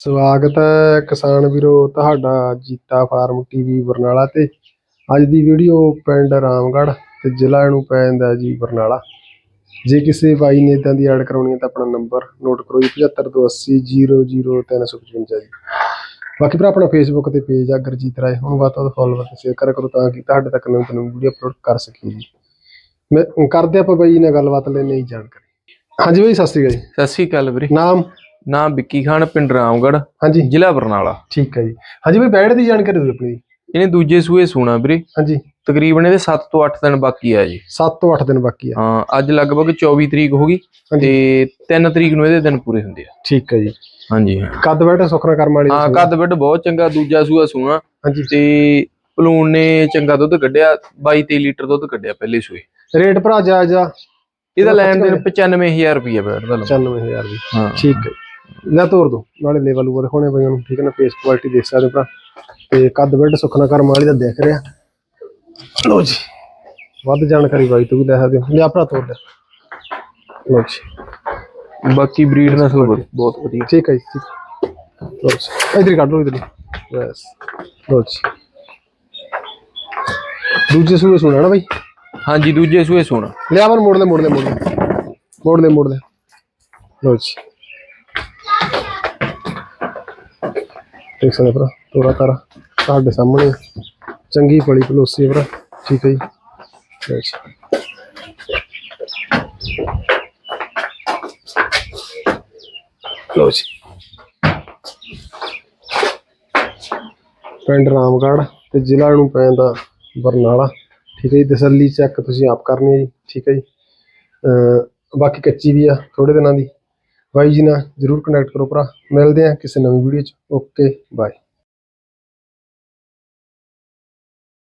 ਸਵਾਗਤ ਹੈ ਕਿਸਾਨ ਵੀਰੋ ਤੁਹਾਡਾ ਜੀਤਾ ਫਾਰਮ ਟੀਵੀ ਬਰਨਾਲਾ ਤੇ। ਅੱਜ ਦੀ ਵੀਡੀਓ ਪਿੰਡ ਰਾਮਗੜ੍ਹ ਤੇ ਜ਼ਿਲ੍ਹਾ ਨੂੰ ਪੈ ਜਾਂਦਾ ਜੀ ਬਰਨਾਲਾ। ਜੇ ਕਿਸੇ ਬਾਈ ਨੇ ਇਦਾਂ ਦੀ ਐਡ ਕਰਾਉਣੀ ਹੈ ਤਾਂ ਆਪਣਾ ਨੰਬਰ ਨੋਟ ਕਰੋ ਜੀ 7528000355 ਜੀ। ਬਾਕੀ ਭਰਾ ਆਪਣਾ ਫੇਸਬੁੱਕ ਤੇ ਪੇਜ ਆ ਗੁਰਜੀਤ ਰਾਏ ਹੁਣ ਬਾਤ ਉਹ ਫੋਲੋਵਰ ਤੇ ਸ਼ੇਅਰ ਕਰੋ ਤਾਂ ਕਿ ਤੁਹਾਡੇ ਤੱਕ ਨਵੀਂ ਨਵੀਂ ਵੀਡੀਓ ਅਪਲੋਡ ਕਰ ਸਕੀਏ ਜੀ। ਮੈਂ ਕਰਦੇ ਆਪਾਂ ਬਾਈ ਨਾਲ ਗੱਲਬਾਤ ਲੈਣੇ ਹੀ ਜਾਣਕਾਰੀ। ਹਾਂਜੀ ਬਾਈ ਸਤਿ ਸ਼੍ਰੀ ਅਕਾਲ ਜੀ। ਸਤਿ ਸ੍ਰੀ ਅਕਾਲ ਵੀਰੇ। ਨਾਮ? ਨਾਮ ਵਿੱਕੀ ਖਾਨ ਪਿੰਡ ਰਾਮਗੜ੍ਹ ਹਾਂਜੀ। ਜ਼ਿਲ੍ਹਾ ਬਰਨਾਲਾ। ਠੀਕ ਹੈ ਜੀ। ਹਾਂਜੀ ਬਾਈ ਬੈਡ ਦੀ ਜਾਣਕਾਰੀ ਦਿਓ ਆਪਣੀ। ਇਹਨੇ ਦੂਜੇ ਸੂਏ ਸੂਣਾ ਵੀਰੇ। ਹਾਂਜੀ। ਤਕਰੀਬਨ ਇਹਦੇ 7 ਤੋਂ 8 ਦਿਨ ਬਾਕੀ ਆ ਜੀ। 7 ਤੋਂ 8 ਦਿਨ ਬਾਕੀ ਆ। ਹਾਂ ਅੱਜ ਲਗਭਗ 24 ਤਰੀਕ ਹੋ ਗਈ। ਤੇ 3 ਤਰੀਕ ਨੂੰ ਇਹਦੇ ਦਿਨ ਪੂਰੇ ਹੁੰਦੇ ਆ। ਠੀਕ ਹੈ ਜੀ। ਹਾਂਜੀ ਕੱਦ ਬੈਠ ਸੁਖਨਾ ਕਰਮ ਵਾਲੀ ਹਾਂ ਕੱਦ ਵੱਡ ਬਹੁਤ ਚੰਗਾ ਦੂਜਾ ਸੂਆ ਸੂਣਾ। ਹਾਂਜੀ। ਤੇ ਪਲੂਣ ਨੇ ਚੰਗਾ ਦੁੱਧ ਕੱਢਿਆ 22 23 ਲੀਟਰ ਦੁੱਧ ਕੱਢਿਆ ਪਹਿਲੇ ਸੂਏ। ਰੇਟ ਭਰਾ ਜਾ ਜਾ। ਇਹਦਾ ਲੈਣ ਦੇਣ 95000 ਰੁਪਏ ਬੈਠ ਦਾ ਲਓ। 95000 ਦੀ। ਹਾਂ। ਠੀਕ ਹੈ। ਲੈ ਤੋਰ ਦੋ ਨਾਲੇ ਲੈਵਲ ਉਹ ਦਿਖਾਉਣੇ ਬਈਆਂ ਨੂੰ ਠੀਕ ਹੈ ਨਾ ਫੇਸ ਕੁਆਲਿਟੀ ਦੇਖ ਸਕਦੇ ਭਰਾ। ਤੇ ਕੱਦ ਬੈਠ ਸੁਖਨਾ ਕਰਮ ਵਾਲੀ ਦਾ ਦੇਖ ਰਿਹਾ। ਲੋ ਜੀ ਵੱਧ ਜਾਣਕਾਰੀ ਬਾਈ ਤੋਂ ਵੀ ਲੈ ਸਕਦੇ ਹੋ। ਲਿਆ ਭਰਾ ਤੋਰ ਲੈ ਲੋ ਜੀ। ਬਾਕੀ ਬਰੀਡ ਨਸਲ ਬਹੁਤ- ਬਹੁਤ ਵਧੀਆ। ਠੀਕ ਹੈ ਜੀ ਲੋ ਜੀ ਇਧਰ ਕੱਢ ਲੋ ਇਧਰ ਬਸ। ਲੋ ਜੀ। ਦੂਜੇ ਸੂਏ ਸੁਣਾ ਨਾ ਬਾਈ? ਹਾਂਜੀ ਦੂਜੇ ਸੂਏ ਸੂਣਾ। ਲਿਆ ਮਨ ਮੋੜ ਲੈ ਮੋੜ ਲੈ ਮੋੜ ਲੈ ਮੋੜ ਲੈ ਮੋੜ ਲੈ ਲੋ ਜੀ। ਦੇਖ ਸਕਦੇ ਭਰਾ, ਤੋੜਾ ਤਾਰਾ ਤੁਹਾਡੇ ਸਾਹਮਣੇ। ਚੰਗੀ ਫਲੀ ਪਲੋਸੀ ਭਰਾ, ਠੀਕ ਹੈ ਜੀ। ਲੋ ਜੀ। ਪਿੰਡ ਰਾਮਗੜ੍ਹ ਤੇ ਜ਼ਿਲ੍ਹਾ ਨੂੰ ਪੈਂਦਾ ਬਰਨਾਲਾ, ਠੀਕ ਹੈ ਜੀ। ਤਸੱਲੀ ਚੈੱਕ ਤੁਸੀਂ ਆਪ ਕਰਨੀ ਹੈ ਜੀ, ਠੀਕ ਹੈ ਜੀ। ਬਾਕੀ ਕੱਚੀ ਵੀ ਆ ਥੋੜੇ ਦਿਨਾਂ ਦੀ। ਬਾਈ ਜੀ ਨਾਲ ਜਰੂਰ ਕਨੈਕਟ ਕਰੋ ਭਰਾ। ਮਿਲਦੇ ਆ ਕਿਸੇ ਨਵੀਂ ਵੀਡੀਓ ਚ। Okay bye